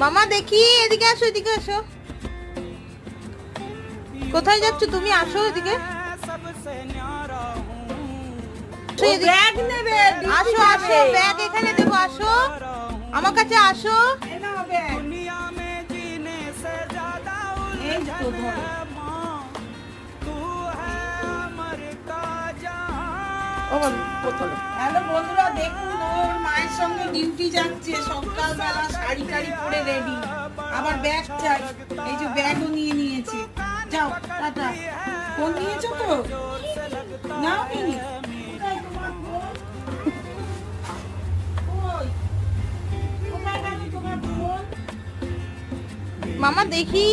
মামা দেখি এদিকে আসো এদিকে আসো। কোথায় যাচ্ছ তুমি? আসো এদিকে। আসো আসো ব্যাগ এখানে দেবো আসো। আমার কাছে আসো। হ্যালো বন্ধুরা দেখুন ডিউটি যাচ্ছে সকালবেলা শাড়ি টাড়ি পরে রেডি আবার ব্যাগ চাই এই যে ব্যাগও নিয়ে নিয়েছে। যাও টাটা। ফোন নিয়েছো তো? নাও নি। কোথায় তোমার ফোন? কই? কোথায় গেল তোমার ফোন? মামা দেখি।